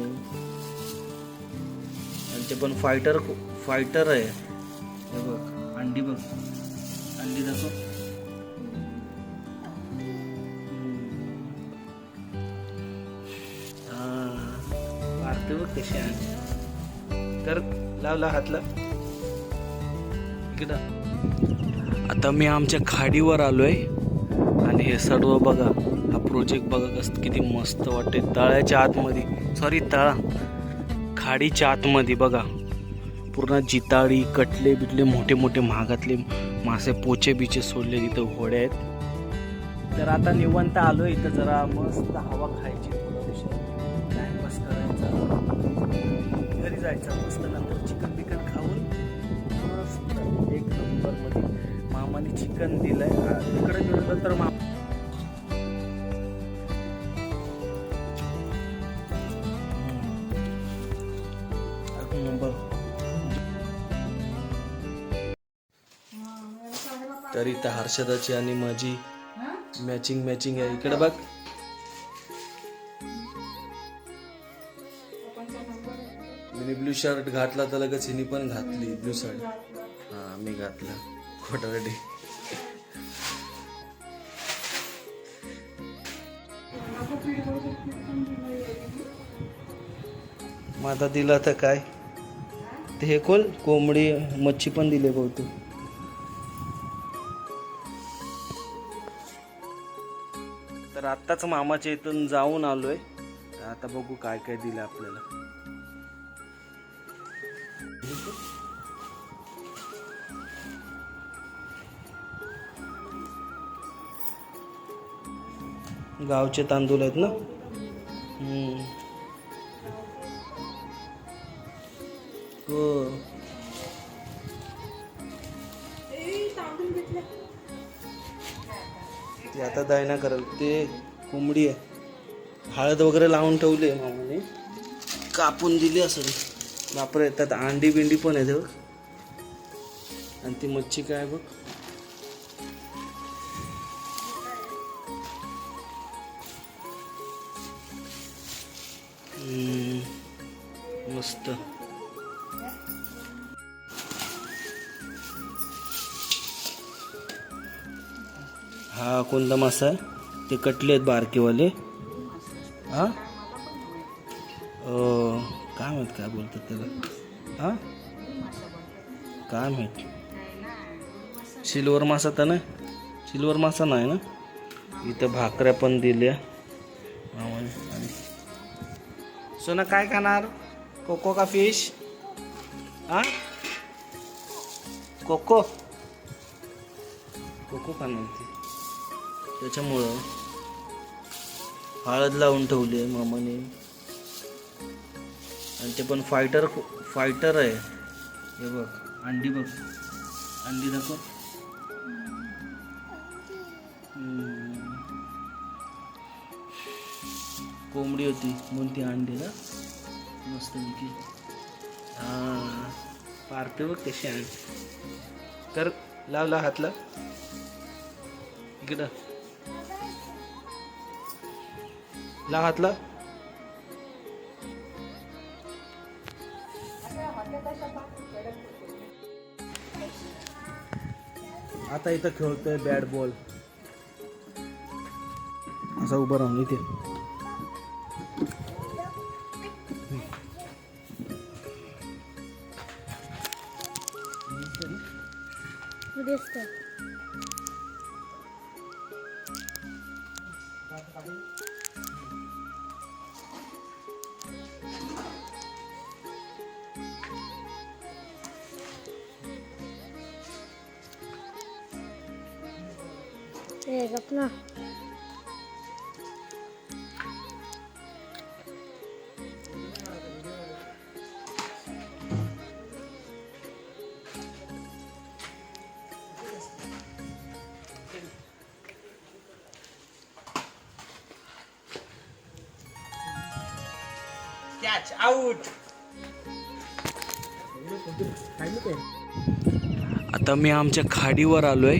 मामाने आणि ते पण फायटर फायटर आहे. हे बघ अंडी बघ. अंडी दाखव. मारते बघ कशी आहे तर लावला हातला. इकडं. आता मी आमच्या खाडीवर आलोय. आणि हे सर्व बघा हा प्रोजेक्ट बघा कसं किती मस्त वाटते तळ्याच्या आतमध्ये. सॉरी तळा. खाडीच्या आतमध्ये बघा. पूर्ण जिताळी कटले बिटले मोठे मोठे महागातले मासे पोचे बिचे सोडले तिथं घोडे आहेत. तर आता निवंत आलो इथं जरा मस्त हवा खायची. टाइमपास करायचा. घरी जायचं. मस्त नंतर चिकन बिकन खाऊन मस्त. एक नंबरमध्ये मामाने चिकन दिलंय. आहे तिकडे गेलो तर मा तर इथं हर्षदाची आणि माझी मॅचिंग मॅचिंग आहे. इकडे बघ. मी ब्लू शर्ट घातला तर लगेच हिनी पण घातली ब्लू शर्ट हा मी घातला. खोटारडी माझा दिला तर काय? ते हे कोण? कोंबडी मच्छी पण दिले बहुतेक. तर आत्ताच मामाच्या इथून जाऊन आलोय. तर आता बघू काय काय दिलं आपल्याला. गावचे तांदूळ आहेत ना? हम्म. हो. ते आता दायना करेल. ते कोंबडी आहे. हळद वगैरे लावून ठेवली आहे मामाने. कापून दिली असेल. बापरे त्यात अंडी बिंडी पण आहे बघ. आणि ती मच्छी काय बघ. मस्त. हा कोणता मासा आहे? ते कटले आहेत बारकेवाले. हा? काय माहीत काय बोलतात त्याला? हा? काय माहीत? सिल्वर मासा तर नाही. सिल्वर मासा नाही ना? इथं भाकऱ्या पण दिल्या. सोना काय खाणार? कोको का फिश? हा? कोको? कोको खाणार ती. त्याच्यामुळं हळद लावून ठेवली आहे मामाने. आणि ते पण फायटर फायटर आहे. हे बघ अंडी बघ. अंडी दाखव. कोंबडी होती म्हणून ती अंडी ना? मस्त पैकी. हां पारते बघ कशी आहे. कर लावला हातला. इकडं. ला घातला. आता इथं खेळतोय बॅट बॉल असा उभं राहून इथे. अपना कॅच आउट आता मी आमच्या खाडीवर आलोय.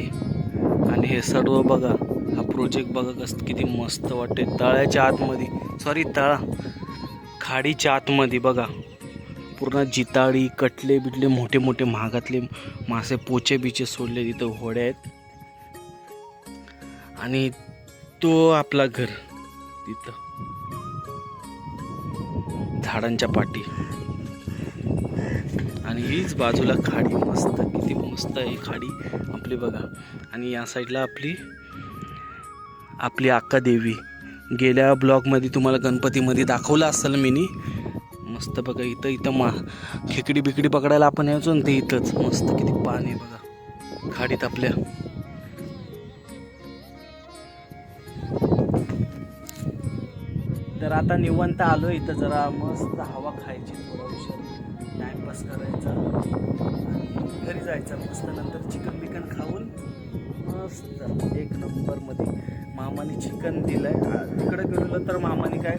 आणि हे सर्व बघा हा प्रोजेक्ट बघा कसं किती मस्त वाटते तळ्याच्या आतमध्ये सॉरी तळा. खाडीच्या आतमध्ये बघा. पूर्ण जिताळी कटले बिटले मोठे मोठे महागातले मासे पोचे बिचे सोडले तिथं होड्या आहेत. आणि तो आपला घर तिथं. झाडांच्या पाठी. आणि हीच बाजूला खाडी. मस्त किती मस्त आहे खाडी आपली बघा. आणि या साईडला आपली आपली अक्का देवी. गेल्या ब्लॉगमध्ये तुम्हाला गणपतीमध्ये दाखवलं असेल मीनी. मस्त बघा इथं इथं मा खेकडी बिकडी पकडायला आपण यायचो ना ते इथंच. मस्त किती पाणी आहे बघा. खाडीत आपल्या. तर आता निवंत आलो इथं जरा मस्त हवा खायची थोडा विषय टाइमपास करायचा. आणि घरी जायचं मस्त नंतर चिकन बिकन खाऊन मस्त एक नंबरमध्ये मामाने चिकन दिलं आहे तिकडे गेलेलो तर मामाने काय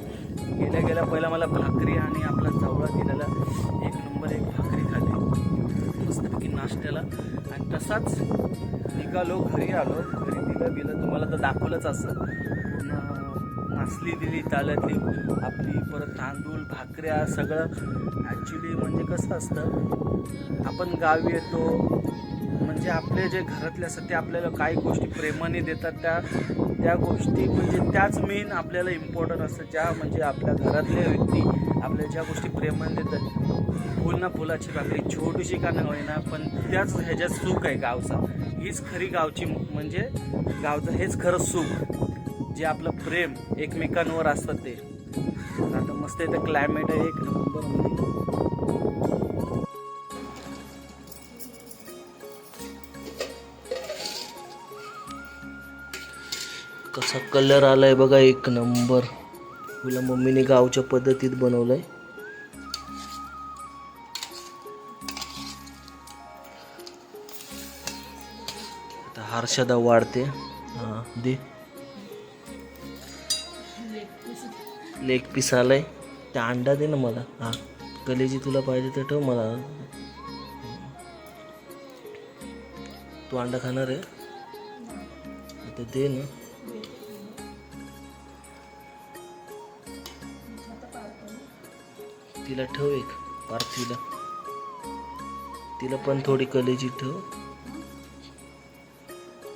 गेल्या गेल्या पहिला मला भाकरी आणि आपला जवळा दिलेला. एक नंबर एक भाकरी खाली मस्तपैकी नाश्त्याला. आणि तसाच निघालो घरी आलो. घरी दिलं गेलं तुम्हाला तर दाखवलंच असं पूर्ण दिली ताल्यातली आपली परत तांदूळ भाकऱ्या सगळं. ॲक्च्युली म्हणजे कसं असतं आपण गावी येतो म्हणजे आपले जे घरातले असतात ते आपल्याला काही गोष्टी प्रेमाने देतात. त्या त्या गोष्टी म्हणजे त्याच मेन आपल्याला इम्पॉर्टंट असतं ज्या म्हणजे आपल्या घरातल्या व्यक्ती आपल्या ज्या गोष्टी प्रेमाने देतात. फुल ना फुलाची भाकरी छोटीशी का नाही होईना पण त्याच ह्याच्यात सुख आहे गावचा. हीच खरी गावची म्हणजे गावचं हेच खरं सुख. जे आपलं प्रेम एकमेकांवर असतं ते. आता मस्त इथं क्लायमेट आहे एक नंबर कसा कलर आलाय बघा एक नंबर तुला मम्मीने गावच्या पद्धतीत बनवलंय. आता हर्षदा वाढते. हा दे. लेग पीस आला आहे त्या अंडा दे ना मला. हां. कलेजी तुला पाहिजे तर ठेव मला. तू अंडा खाणार आहे? आता दे ना. तिला ठेव एक. पार्थिला तिला पण थोडी कलेजी ठेव.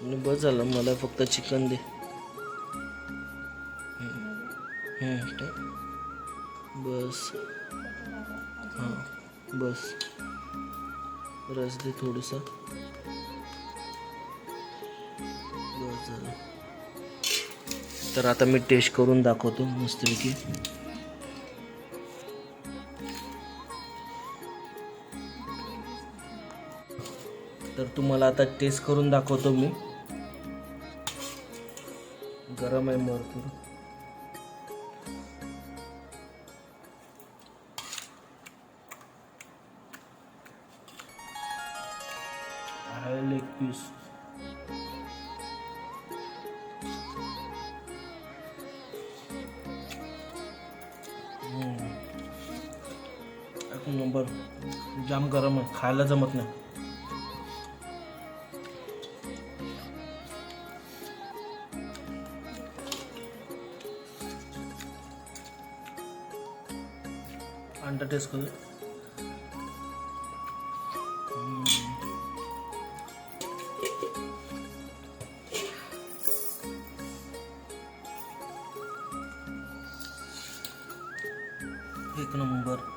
आणि बस झालं. मला फक्त चिकन दे. हम्म, बस. हां बस. रस दे थोडंसं. बस झालं. तर आता मी टेस्ट करून दाखवतो मस्तपैकी. तर तुम्हाला आता टेस्ट करून दाखवतो मी. गरम आहे भरपूर. आहे लेग पीस एक नंबर जाम गरम आहे खायला जमत नाही अंडा टेस्ट करू एक नंबर